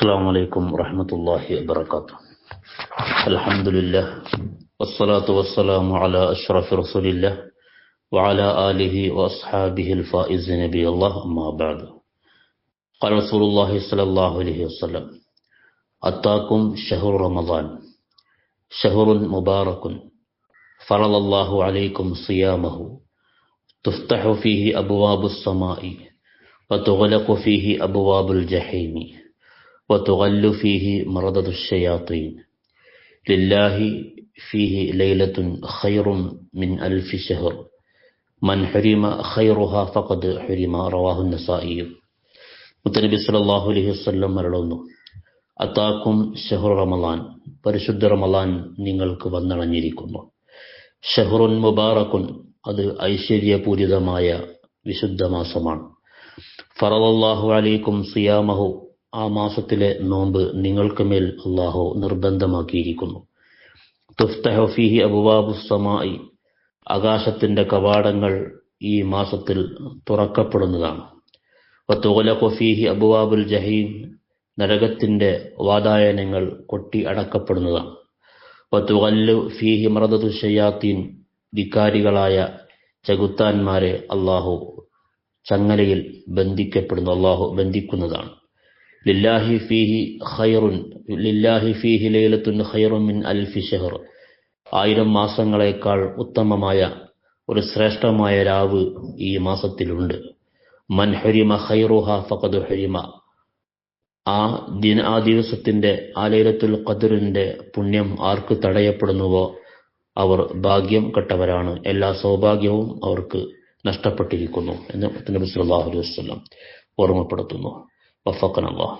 السلام عليكم ورحمة الله وبركاته. الحمد لله والصلاة والسلام على أشرف رسول الله وعلى آله وأصحابه الفائز نبي الله أما بعد. قال رسول الله صلى الله عليه وسلم أتاكم شهر رمضان. شهر مبارك. فرض الله عليكم صيامه. تفتح فيه أبواب السماء وتغلق فيه أبواب الجحيم. وتغل فيه مرضة الشياطين لله فيه ليلة خير من ألف شهر من حرم خيرها فقد حرم رواه النسائي മുത്തനബി സല്ലല്ലാഹു അലൈഹി വസല്ലം മരളുന്നു അത്താക്കും ഷഹ്റു റമളാൻ പരിശുദ്ധ റമളാൻ നിങ്ങൾക്ക് വന്നണഞ്ഞിരിക്കുന്നു ഷഹ്റുൻ മുബാറക്കുൻ അത് ഐശ്വര്യപൂരിതമായ വിശുദ്ധ മാസമാണ് ഫറദല്ലാഹു അലൈക്കും സിയാമഹു ആ മാസത്തിലെ നോമ്പ് നിങ്ങൾക്ക് മേൽ അള്ളാഹു നിർബന്ധമാക്കിയിരിക്കുന്നു. തുഫ്തഹഫിഹി ആകാശത്തിന്റെ സമായി ആകാശത്തിന്റെ കവാടങ്ങൾ ഈ മാസത്തിൽ തുറക്കപ്പെടുന്നതാണ്. ഫീഹി അബുവാബുൽ ജഹീം. നരകത്തിന്റെ വാതായനങ്ങൾ കൊട്ടി അടക്കപ്പെടുന്നതാണ്. വത്തുകല്ലു ഫീഹി മറദതു ഷയാത്തീൻ വികാരികളായ ചകുത്താന്മാരെ അള്ളാഹു ചങ്ങലയിൽ ബന്ധിക്കപ്പെടുന്നു അള്ളാഹു ബന്ധിക്കുന്നതാണ്. ലില്ലാഹി ഫീഹി ഖൈറുൻ ലില്ലാഹി ഫീഹി ലൈലത്തുൻ ഖൈറുൻ മിൻ അൽഫി ഷഹർ ആയിരം മാസങ്ങളെക്കാൾ ഉത്തമമായ ഒരു ശ്രേഷ്ഠമായ രാവ് ഈ മാസത്തിലുണ്ട്. മൻ ഹരിമ ഖൈറുഹ ഫഖദ് ഹരിമ. ആ ദിന ആ ദിവസത്തിന്റെ ആ ലൈലത്തുൽ ഖദറിന്റെ പുണ്യം ആർക്ക് തടയപ്പെടുന്നുവോ അവർ ഭാഗ്യം കെട്ടവരാണ്. എല്ലാ സൗഭാഗ്യവും അവർക്ക് നഷ്ടപ്പെട്ടിരിക്കുന്നു എന്ന് നബി സല്ലല്ലാഹു അലൈഹി വസല്ലം ഓർമ്മപ്പെടുത്തുന്നു. وفقنا الله.